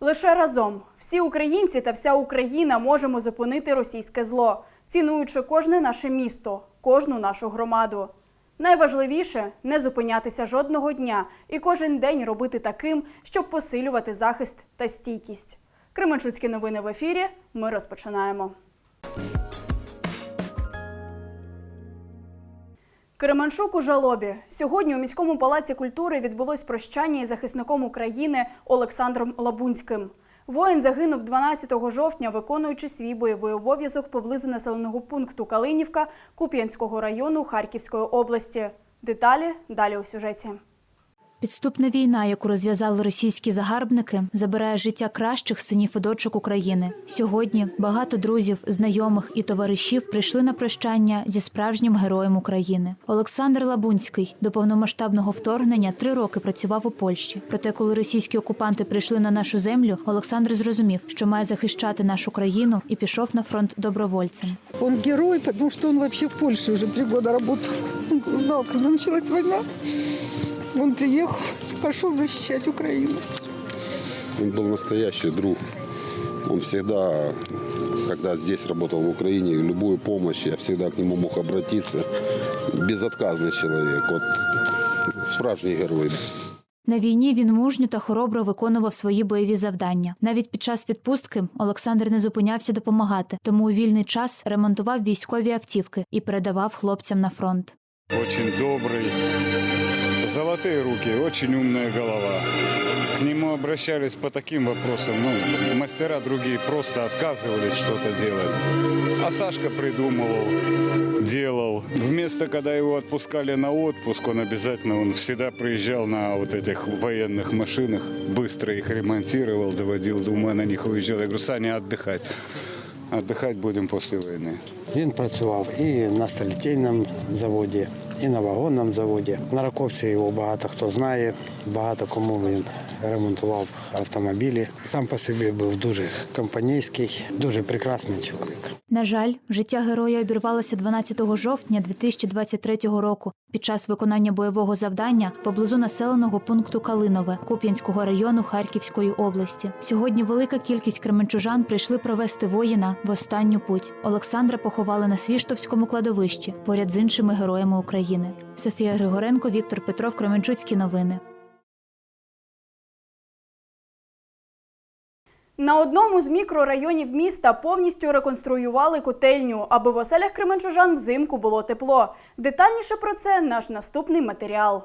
Лише разом всі українці та вся Україна можемо зупинити російське зло, цінуючи кожне наше місто, кожну нашу громаду. Найважливіше не зупинятися жодного дня і кожен день робити таким, щоб посилювати захист та стійкість. Кременчуцькі новини в ефірі. Ми розпочинаємо. Кременчук у жалобі. Сьогодні у міському палаці культури відбулось прощання із захисником України Олександром Лабунським. Воїн загинув 12 жовтня, виконуючи свій бойовий обов'язок поблизу населеного пункту Калинівка Куп'янського району Харківської області. Деталі далі у сюжеті. Підступна війна, яку розв'язали російські загарбники, забирає життя кращих синів і дочок України. Сьогодні багато друзів, знайомих і товаришів прийшли на прощання зі справжнім героєм України. Олександр Лабунський до повномасштабного вторгнення три роки працював у Польщі. Проте, коли російські окупанти прийшли на нашу землю, Олександр зрозумів, що має захищати нашу країну і пішов на фронт добровольцем. Он герой, потому что он вообще в Польше уже три года работал. Он узнал, когда началась война. Он приехал, пошел защищать Украину. Он был настоящий друг. Он всегда, когда здесь работал в Украине, любую помощь, я всегда к нему мог обратиться. Безотказный человек. Вот справжній герой. На війні він мужньо та хоробро виконував свої бойові завдання. Навіть під час відпустки Олександр не зупинявся допомагати, тому у вільний час ремонтував військові автівки і передавав хлопцям на фронт. Очень добрый, золотые руки, очень умная голова. К нему обращались по таким вопросам, ну, мастера другие просто отказывались что-то делать. А Сашка придумывал, делал. Вместо, когда его отпускали на отпуск, он обязательно, он всегда приезжал на вот этих военных машинах, быстро их ремонтировал, доводил до ума, на них уезжал. Я говорю, Саня, отдыхать. Отдыхать будем после войны. Він працював і на столітейному заводі, і на вагонному заводі. На Раковці його багато хто знає, багато кому він ремонтував автомобілі. Сам по собі був дуже компанійський, дуже прекрасний чоловік. На жаль, життя героя обірвалося 12 жовтня 2023 року під час виконання бойового завдання поблизу населеного пункту Калинове Куп'янського району Харківської області. Сьогодні велика кількість кременчужан прийшли провести воїна в останню путь. Олександра поховали на Свіштовському кладовищі поряд з іншими героями України. Софія Григоренко, Віктор Петров, Кременчуцькі новини. На одному з мікрорайонів міста повністю реконструювали котельню, аби в оселях кременчужан взимку було тепло. Детальніше про це наш наступний матеріал.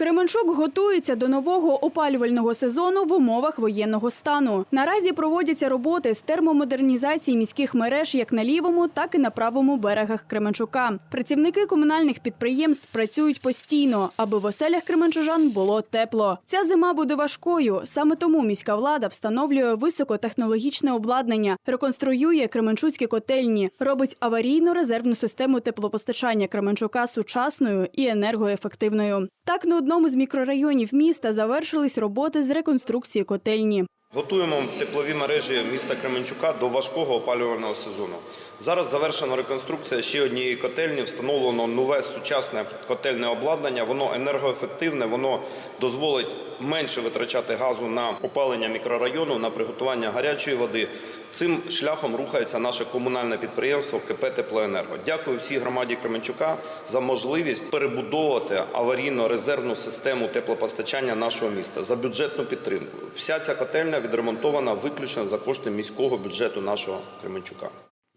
Кременчук готується до нового опалювального сезону в умовах воєнного стану. Наразі проводяться роботи з термомодернізації міських мереж як на лівому, так і на правому берегах Кременчука. Працівники комунальних підприємств працюють постійно, аби в оселях кременчужан було тепло. Ця зима буде важкою. Саме тому міська влада встановлює високотехнологічне обладнання, реконструює кременчуцькі котельні, робить аварійно-резервну систему теплопостачання Кременчука сучасною і енергоефективною. Так на одному з мікрорайонів міста завершились роботи з реконструкції котельні. Готуємо теплові мережі міста Кременчука до важкого опалювального сезону. Зараз завершена реконструкція ще однієї котельні, встановлено нове сучасне котельне обладнання. Воно енергоефективне, воно дозволить менше витрачати газу на опалення мікрорайону, на приготування гарячої води. Цим шляхом рухається наше комунальне підприємство КП Теплоенерго. Дякую всій громаді Кременчука за можливість перебудовувати аварійно-резервну систему теплопостачання нашого міста за бюджетну підтримку. Вся ця котельня відремонтована виключно за кошти міського бюджету нашого Кременчука.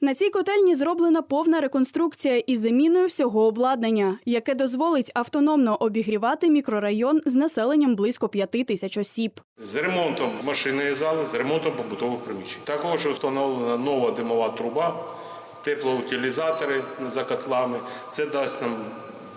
На цій котельні зроблена повна реконструкція із заміною всього обладнання, яке дозволить автономно обігрівати мікрорайон з населенням близько п'яти тисяч осіб. з ремонтом машинної зали, з ремонтом побутових приміщень. Також встановлена нова димова труба, теплоутилізатори за котлами. Це дасть нам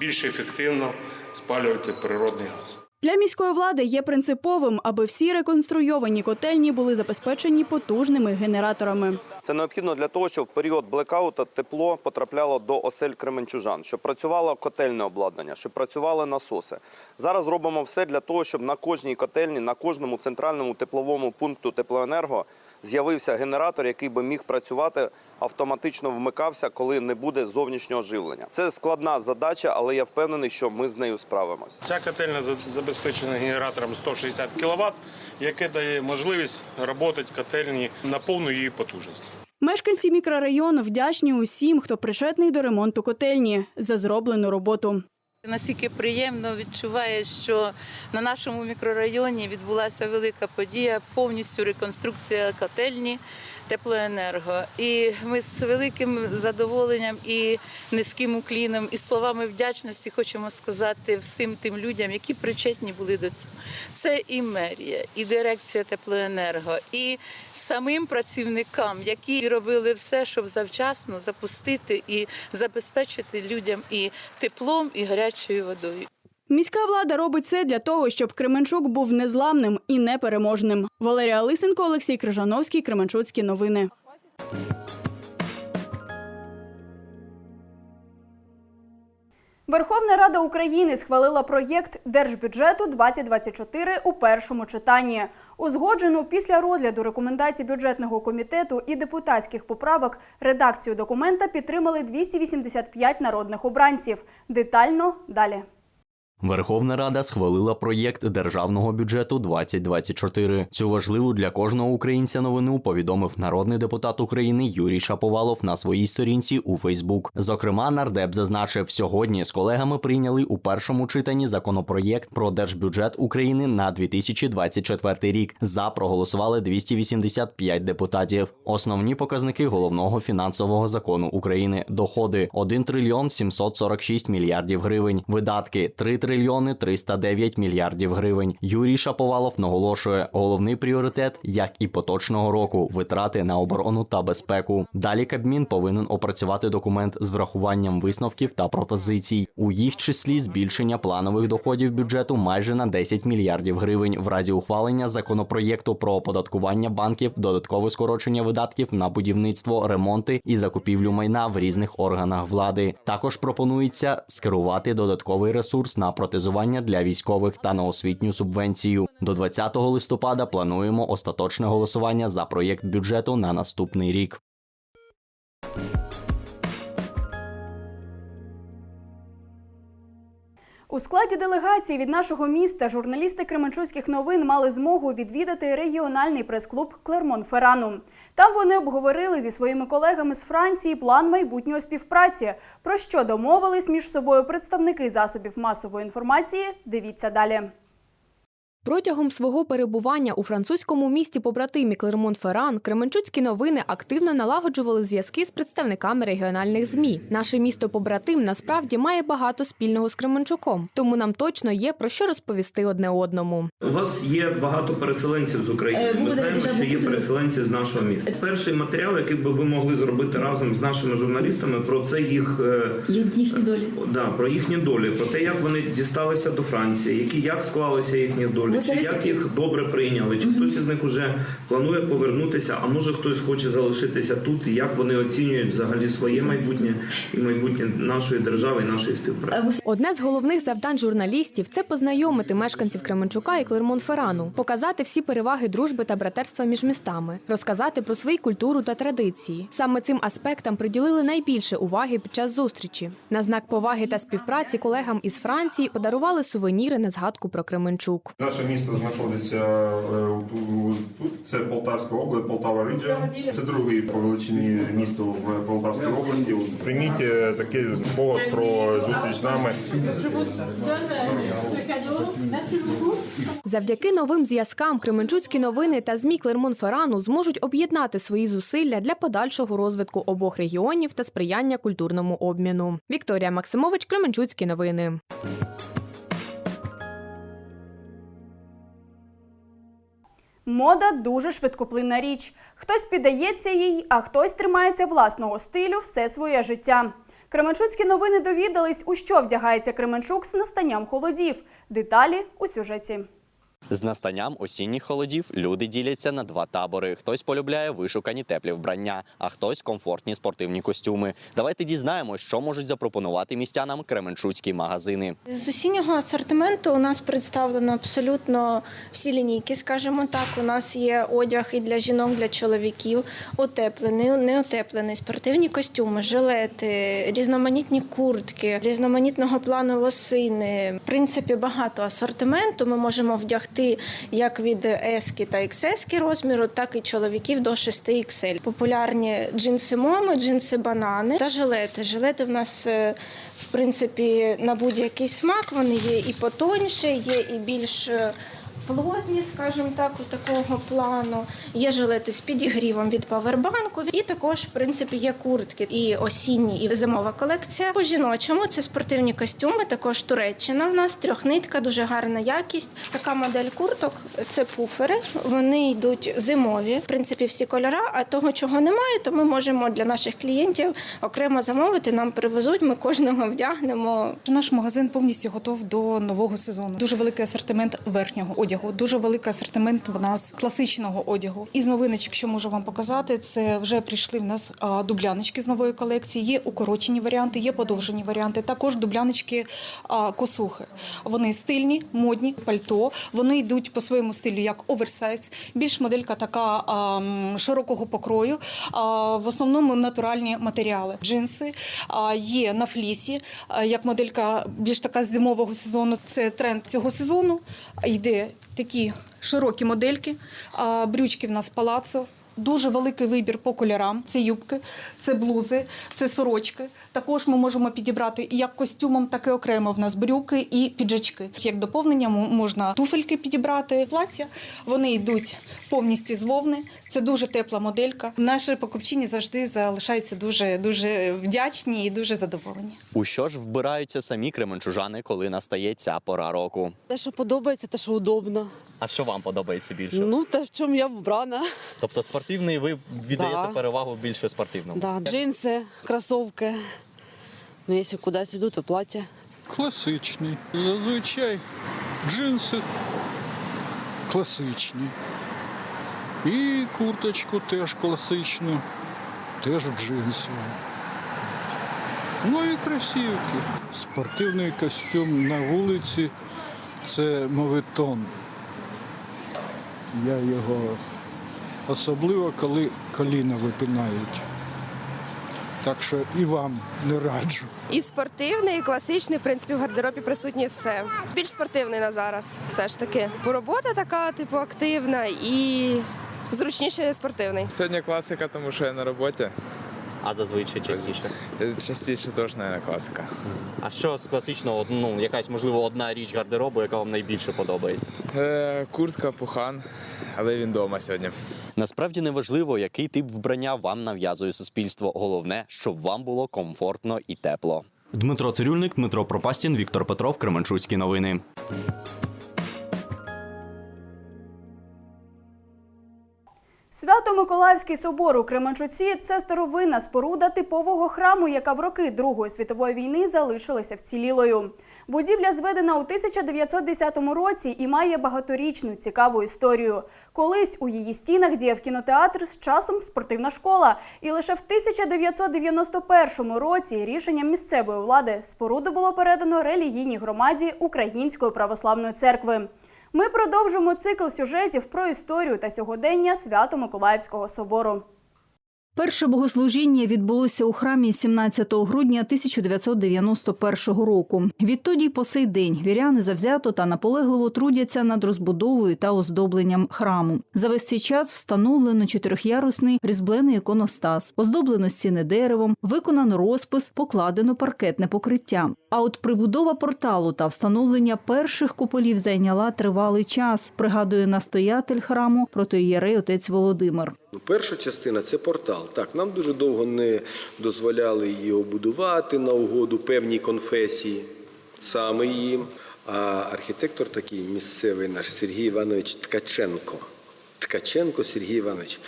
більш ефективно спалювати природний газ. Для міської влади є принциповим, аби всі реконструйовані котельні були забезпечені потужними генераторами. Це необхідно для того, щоб в період блекаута тепло потрапляло до осель кременчужан, щоб працювало котельне обладнання, щоб працювали насоси. Зараз робимо все для того, щоб на кожній котельні, на кожному центральному тепловому пункту теплоенерго з'явився генератор, який би міг працювати, автоматично вмикався, коли не буде зовнішнього живлення. Це складна задача, але я впевнений, що ми з нею справимось. Ця котельня за- забезпечена генератором 160 кВт, яке дає можливість працювати котельні на повну її потужність. Мешканці мікрорайону вдячні усім, хто причетний до ремонту котельні за зроблену роботу. Настільки приємно відчуває, що на нашому мікрорайоні відбулася велика подія, повністю реконструкція котельні теплоенерго. І ми з великим задоволенням і низьким укліном, і словами вдячності хочемо сказати всім тим людям, які причетні були до цього. Це і мерія, і дирекція теплоенерго, і самим працівникам, які робили все, щоб завчасно запустити і забезпечити людям і теплом, і гарячою водою. Міська влада робить все для того, щоб Кременчук був незламним і непереможним. Валерія Лисенко, Олексій Крижановський, Кременчуцькі новини. Верховна Рада України схвалила проєкт Держбюджету 2024 у першому читанні. Узгоджену після розгляду рекомендацій бюджетного комітету і депутатських поправок редакцію документа підтримали 285 народних обранців. Детально далі. Верховна Рада схвалила проєкт державного бюджету 2024. Цю важливу для кожного українця новину повідомив народний депутат України Юрій Шаповалов на своїй сторінці у Фейсбук. Зокрема, нардеп зазначив, сьогодні з колегами прийняли у першому читанні законопроєкт про держбюджет України на 2024 рік. За проголосували 285 депутатів. Основні показники головного фінансового закону України: доходи 1 трильйон 746 мільярдів гривень, видатки 3 трильйони 309 мільярдів гривень. Юрій Шаповалов наголошує, головний пріоритет, як і поточного року, витрати на оборону та безпеку. Далі Кабмін повинен опрацювати документ з врахуванням висновків та пропозицій, у їх числі збільшення планових доходів бюджету майже на 10 мільярдів гривень в разі ухвалення законопроєкту про оподаткування банків, додаткове скорочення видатків на будівництво, ремонти і закупівлю майна в різних органах влади. Також пропонується скерувати додатковий ресурс на протезування для військових та на освітню субвенцію. До 20 листопада плануємо остаточне голосування за проєкт бюджету на наступний рік. У складі делегації від нашого міста журналісти Кременчуцьких новин мали змогу відвідати регіональний прес-клуб Клермон Ферану. Там вони обговорили зі своїми колегами з Франції план майбутньої співпраці. Про що домовились між собою представники засобів масової інформації? Дивіться далі. Протягом свого перебування у французькому місті побратимі Клермон-Ферран Кременчуцькі новини активно налагоджували зв'язки з представниками регіональних змі. Наше місто побратим насправді має багато спільного з Кременчуком, тому нам точно є про що розповісти одне одному. У вас є багато переселенців з України. Ми знаємо, що є переселенці з нашого міста. Перший матеріал, який би ви могли зробити разом з нашими журналістами, про це їх їхні долі. Да, про їхні долі, про те, як вони дісталися до Франції, які як склалися їхні долі, чи як їх добре прийняли, чи хтось із них вже планує повернутися, а може хтось хоче залишитися тут, і як вони оцінюють взагалі своє майбутнє і майбутнє нашої держави і нашої співпраці. Одне з головних завдань журналістів це познайомити мешканців Кременчука і Клермон-Феррану, показати всі переваги дружби та братерства між містами, розказати про свою культуру та традиції. Саме цим аспектам приділили найбільше уваги під час зустрічі. На знак поваги та співпраці колегам із Франції подарували сувеніри на згадку про Кременчук. Наше місто знаходиться е, тут. Це Полтавська область, Полтава Риджа. Це другий по величині місто в Полтавській області. Прийміть е, такий спогад про зустріч з нами. Завдяки новим зв'язкам Кременчуцькі новини та змі Клермон-Феррану зможуть об'єднати свої зусилля для подальшого розвитку обох регіонів та сприяння культурному обміну. Вікторія Максимович, Кременчуцькі новини. Мода дуже швидкоплинна річ. Хтось піддається їй, а хтось тримається власного стилю все своє життя. Кременчуцькі новини довідались, у що вдягається Кременчук з настанням холодів. Деталі у сюжеті. З настанням осінніх холодів люди діляться на два табори. Хтось полюбляє вишукані теплі вбрання, а хтось комфортні спортивні костюми. Давайте дізнаємось, що можуть запропонувати містянам кременчуцькі магазини. З осіннього асортименту у нас представлено абсолютно всі лінійки, скажімо так. У нас є одяг і для жінок, для чоловіків, утеплений, неутеплений, спортивні костюми, жилети, різноманітні куртки, різноманітного плану лосини. В принципі, багато асортименту. Ми можемо вдягти як від S та XS розміру, так і чоловіків до 6 XL. Популярні джинси моми, джинси банани та жилети. Жилети в нас е, в принципі на будь-який смак. Вони є і потоньше, є і більш е, плотні, скажімо так, у такого плану. Є жилети з підігрівом від павербанку, і також, в принципі, є куртки і осінні, і зимова колекція. По жіночому це спортивні костюми, також Туреччина. В нас трьохнитка, дуже гарна якість. Така модель курток це пуфери. Вони йдуть зимові. В принципі, всі кольора. А того, чого немає, то ми можемо для наших клієнтів окремо замовити. Нам привезуть. Ми кожного вдягнемо. Наш магазин повністю готов до нового сезону. Дуже великий асортимент верхнього одягу, дуже великий асортимент в нас класичного одягу. Із новиночок, що можу вам показати, це вже прийшли в нас дубляночки з нової колекції. Є укорочені варіанти, є подовжені варіанти. Також дубляночки косухи. Вони стильні, модні, пальто. Вони йдуть по своєму стилю як оверсайз. Більш моделька така широкого покрою. В основному натуральні матеріали. Джинси є на флісі, як моделька більш така з зимового сезону. Це тренд цього сезону. Йде такі широкі модельки, а, брючки в нас палацо. Дуже великий вибір по кольорам. Це юбки, це блузи, це сорочки. Також ми можемо підібрати як костюмом, так і окремо в нас брюки і піджачки. Як доповнення можна туфельки підібрати, плаття. Вони йдуть повністю з вовни. Це дуже тепла моделька. Наші покупчині завжди залишаються дуже дуже вдячні і дуже задоволені. У що ж вбираються самі кременчужани, коли настає ця пора року? Те, що подобається, те, що удобно. А що вам подобається більше? Ну, те, в чому я вбрана. Тобто спортивний ви віддаєте Да. перевагу більше спортивному? Да, джинси, кросовки. Ну, якщо кудись йду, то плаття. Класичний. Зазвичай джинси класичні. І курточку теж класичну, теж джинсову. Ну і кросівки. Спортивний костюм на вулиці це моветон. Я його особливо, коли коліна випинають. Так що і вам не раджу. І спортивний, і класичний, в принципі, в гардеробі присутні все. Більш спортивний на зараз, все ж таки. Бо робота така, типу, активна і зручніше спортивний. Сьогодні класика, тому що я на роботі. А зазвичай частіше. Частіше теж, мабуть, класика. А що з класичного, ну якась можливо одна річ гардеробу, яка вам найбільше подобається? Е, куртка, пухан, але він вдома сьогодні. Насправді не важливо, який тип вбрання вам нав'язує суспільство. Головне, щоб вам було комфортно і тепло. Дмитро Цирюльник, Дмитро Пропастін, Віктор Петров, Кременчуцькі новини. Свято-Миколаївський собор у Кременчуці це старовинна споруда типового храму, яка в роки Другої світової війни залишилася вцілілою. Будівля зведена у 1910 році і має багаторічну цікаву історію. Колись у її стінах діяв кінотеатр з часом спортивна школа, і лише в 1991 році рішенням місцевої влади споруду було передано релігійній громаді Української православної церкви. Ми продовжимо цикл сюжетів про історію та сьогодення Свято-Миколаївського собору. Перше богослужіння відбулося у храмі 17 грудня 1991 року. Відтоді по сей день віряни завзято та наполегливо трудяться над розбудовою та оздобленням храму. За весь цей час встановлено чотирьохярусний різьблений іконостас, оздоблено стіни деревом, виконано розпис, покладено паркетне покриття. А от прибудова порталу та встановлення перших куполів зайняла тривалий час. Пригадує настоятель храму протоієрей отець Володимир. Ну, Перша частина це портал. Так, нам дуже довго не дозволяли її будувати на угоду певній конфесії, саме їм. А архітектор такий місцевий наш Сергій Іванович Ткаченко. Ткаченко Сергій Іванович.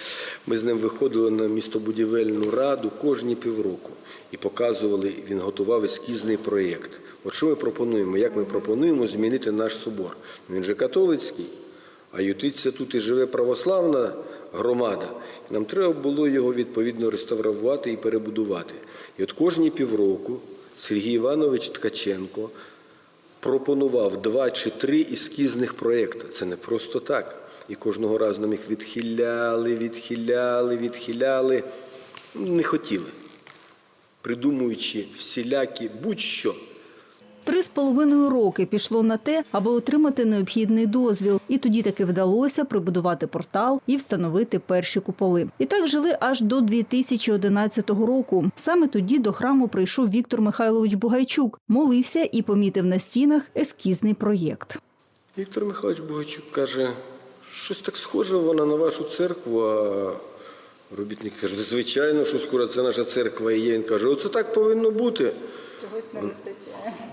Ми з ним виходили на містобудівельну раду кожні півроку і показували, він готував ескізний проєкт. От що ми пропонуємо? Як ми пропонуємо змінити наш собор? Він же католицький. А ютиться тут і живе православна громада. Нам треба було його відповідно реставрувати і перебудувати. І от кожні півроку Сергій Іванович Ткаченко пропонував два чи три ескізних проєкти. Це не просто так. І кожного разу нам їх відхиляли, відхиляли, відхиляли. Не хотіли, придумуючи всілякі будь-що. Три з половиною роки пішло на те, аби отримати необхідний дозвіл, і тоді таки вдалося прибудувати портал і встановити перші куполи. І так жили аж до 2011 року. Саме тоді до храму прийшов Віктор Михайлович Бугайчук, молився і помітив на стінах ескізний проєкт. Віктор Михайлович Богачук каже, щось так схоже вона на вашу церкву. А робітник каже, звичайно, що скоро це наша церква і є. Він каже, оце так повинно бути. Чогось не вистачає.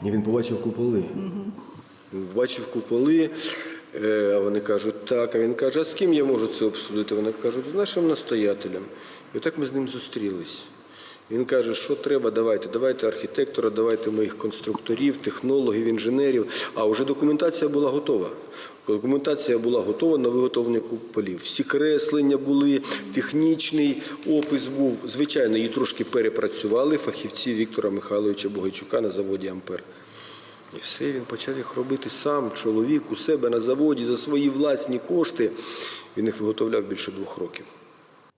І він побачив куполи. Він Бачив куполи, е, а вони кажуть, так. А він каже, а з ким я можу це обсудити? Вони кажуть, з нашим настоятелем. І отак ми з ним зустрілись. Він каже, що треба, давайте, давайте архітектора, давайте моїх конструкторів, технологів, інженерів. А вже документація була готова. Документація була готова на виготовлення куполів. Всі креслення були, технічний опис був. Звичайно, її трошки перепрацювали фахівці Віктора Михайловича Богайчука на заводі Ампер. І все, він почав їх робити сам, чоловік у себе на заводі за свої власні кошти. Він їх виготовляв більше двох років.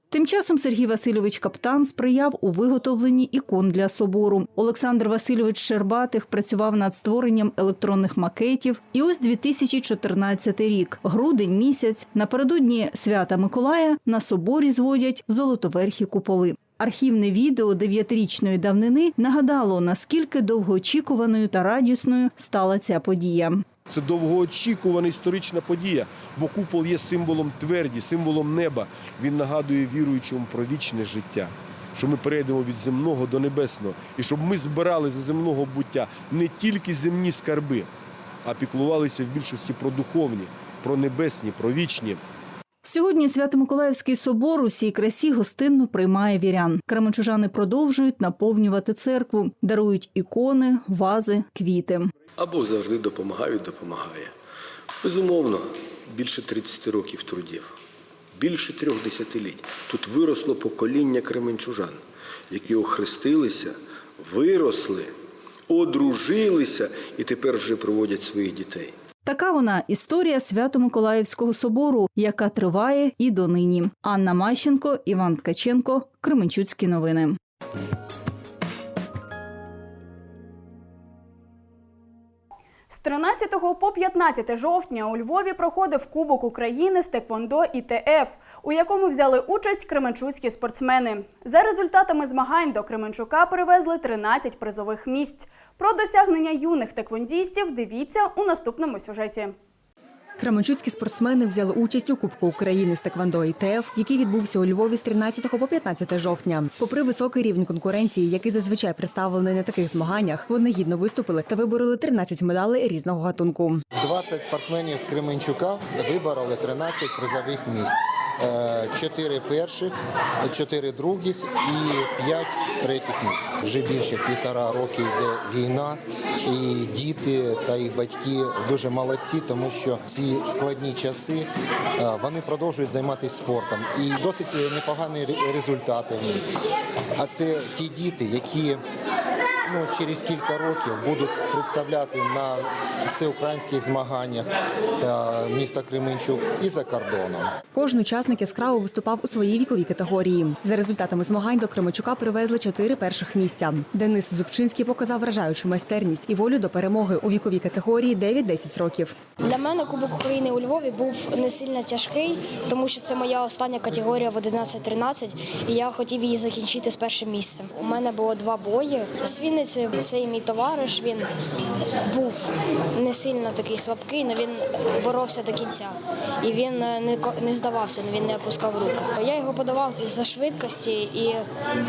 Тим часом Сергій Васильович Каптан сприяв у виготовленні ікон для собору. Олександр Васильович Щербатих працював над створенням електронних макетів. І ось 2014 рік, грудень місяць, напередодні свята Миколая на соборі зводять золотоверхі куполи. Архівне відео дев'ятирічної давнини нагадало, наскільки довгоочікуваною та радісною стала ця подія. Це довгоочікувана історична подія, бо купол є символом тверді, символом неба. Він нагадує віруючим про вічне життя, що ми перейдемо від земного до небесного, і щоб ми збирали за земного буття не тільки земні скарби, а піклувалися в більшості про духовні, про небесні, про вічні. Сьогодні Свято-Миколаївський собор у всій красі гостинно приймає вірян. Кременчужани продовжують наповнювати церкву, дарують ікони, вази, квіти. А Бог завжди допомагає і допомагає. Безумовно, більше 30 років трудів, більше трьох десятиліть. Тут виросло покоління кременчужан, які охрестилися, виросли, одружилися і тепер вже проводять своїх дітей. Така вона історія Свято-Миколаївського собору, яка триває і донині. Анна Мащенко, Іван Ткаченко, Кременчуцькі новини. 13 по 15 жовтня у Львові проходив Кубок України з Теквондо ІТФ, у якому взяли участь кременчуцькі спортсмени. За результатами змагань до Кременчука привезли 13 призових місць. Про досягнення юних теквондістів дивіться у наступному сюжеті. Кременчуцькі спортсмени взяли участь у Кубку України з Теквандо ІТФ, який відбувся у Львові з 13 по 15 жовтня. Попри високий рівень конкуренції, який зазвичай представлений на таких змаганнях, вони гідно виступили та вибороли 13 медалей різного гатунку. 20 спортсменів з Кременчука вибороли 13 призових місць. Е, Чотири перших, чотири других і п'ять третіх місць. Вже більше півтора роки йде війна, і діти та їх батьки дуже молодці, тому що ці складні часи е, вони продовжують займатися спортом. І досить непогані ре- результати. А це ті діти, які ну, через кілька років будуть представляти на всеукраїнських змаганнях е, міста Кременчук і за кордоном. Кожен учасник яскраво виступав у своїй віковій категорії. За результатами змагань до Кременчука привезли чотири перших місця. Денис Зубчинський показав вражаючу майстерність і волю до перемоги у віковій категорії 9-10 років. Для мене Кубок України у Львові був не сильно тяжкий, тому що це моя остання категорія в 11-13, і я хотів її закінчити з першим місцем. У мене було два бої. З Вінниці цей мій товариш він був не сильно такий слабкий, але він боровся до кінця. І він е, не не здавався, він не опускав руки. Я його подавав за швидкості і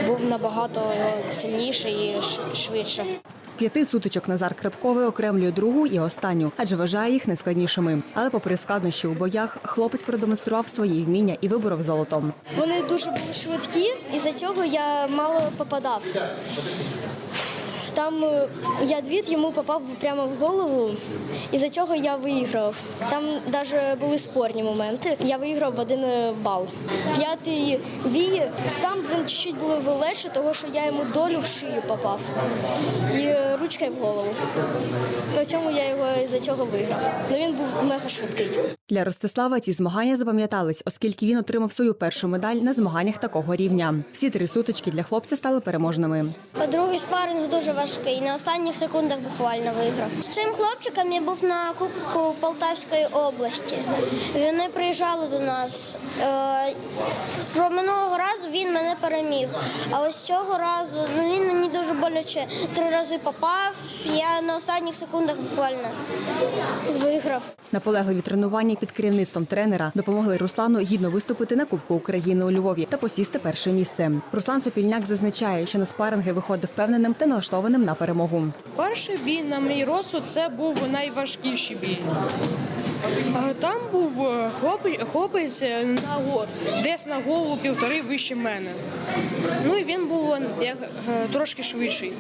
був набагато сильніший і швидше. З п'яти сутичок Назар Крепко окремлює другу і останню, адже вважає їх найскладнішими. Але попри складнощі у боях, хлопець продемонстрував свої вміння і виборов золото. Вони дуже були швидкі, і за цього я мало попадав. Там е, ядвід йому попав прямо в голову, і за цього я виграв. Там навіть були спорні моменти. Я виграв в один е, бал. П'ятий бій, там він чуть-чуть було легше, тому що я йому долю в шию попав і е, ручкою в голову. То цьому я його за цього виграв. Ну він був мега швидкий. Для Ростислава ці змагання запам'ятались, оскільки він отримав свою першу медаль на змаганнях такого рівня. Всі три сутички для хлопця стали переможними. Другий спаринг дуже важкий. На останніх секундах буквально виграв. З цим хлопчиком я був на Кубку Полтавської області. Вони приїжджали до нас. Е, Про минулого разу він мене переміг. А ось цього разу ну він мені дуже боляче три рази попав. Я на останніх секундах буквально виграв. Наполегливі тренування під керівництвом тренера допомогли Руслану гідно виступити на Кубку України у Львові та посісти перше місце. Руслан Сопільняк зазначає, що на спаринги виходив впевненим та налаштованим на перемогу. Перший бій, на мій розсуд, це був найважкіший бій. Там був е, хлопець, е, на десь на голову півтори вище мене. Ну і він був е, як, трошки швидший.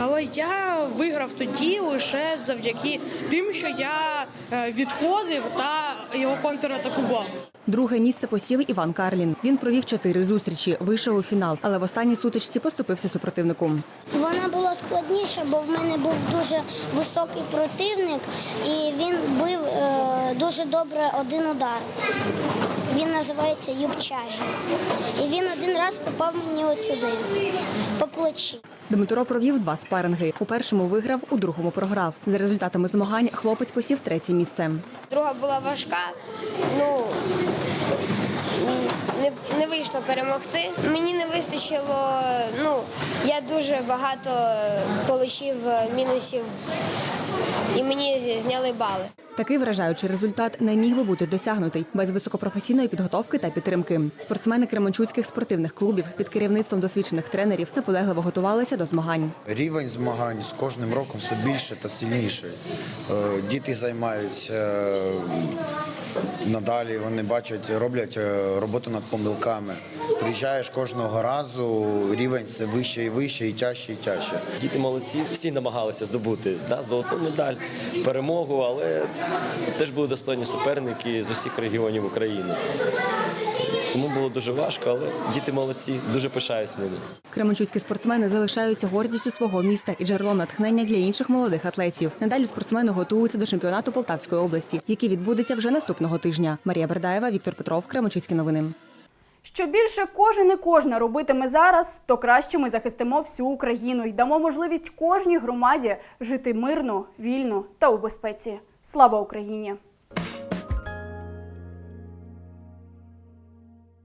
Але я виграв тоді лише завдяки тим, що я відходив та його контратакував. Друге місце посів Іван Карлін. Він провів чотири зустрічі, вийшов у фінал, але в останній сутичці поступився супротивнику. Вона була складніша, бо в мене був дуже високий противник, і він бив е, дуже добре один удар. Він називається Юбчагі. І він один раз попав мені от сюди, по плечі. Дмитро провів два спаринги. У першому виграв, у другому програв. За результатами змагань хлопець посів третє місце. Друга була важка, ну не, не вийшло перемогти. Мені не вистачило. Ну я дуже багато полишив мінусів, і мені зняли бали. Такий вражаючий результат не міг би бути досягнутий без високопрофесійної підготовки та підтримки. Спортсмени кременчуцьких спортивних клубів під керівництвом досвідчених тренерів наполегливо готувалися до змагань. Рівень змагань з кожним роком все більше та сильніше. Діти займаються надалі, вони бачать, роблять е, роботу над помилками. Приїжджаєш кожного разу, рівень все вище і вище, і тяжче, і тяжче. Діти молодці, всі намагалися здобути да, золоту медаль, перемогу, але теж були достойні суперники з усіх регіонів України. Тому було дуже важко, але діти молодці, дуже пишаюсь ними. Кременчуцькі спортсмени залишаються гордістю свого міста і джерелом натхнення для інших молодих атлетів. Надалі спортсмени готуються до чемпіонату Полтавської області, який відбудеться вже наступного тижня. Марія Бердаєва, Віктор Петров, Кременчуцькі новини. Що більше кожен і кожна робитиме зараз, то краще ми захистимо всю Україну і дамо можливість кожній громаді жити мирно, вільно та у безпеці. Слава Україні!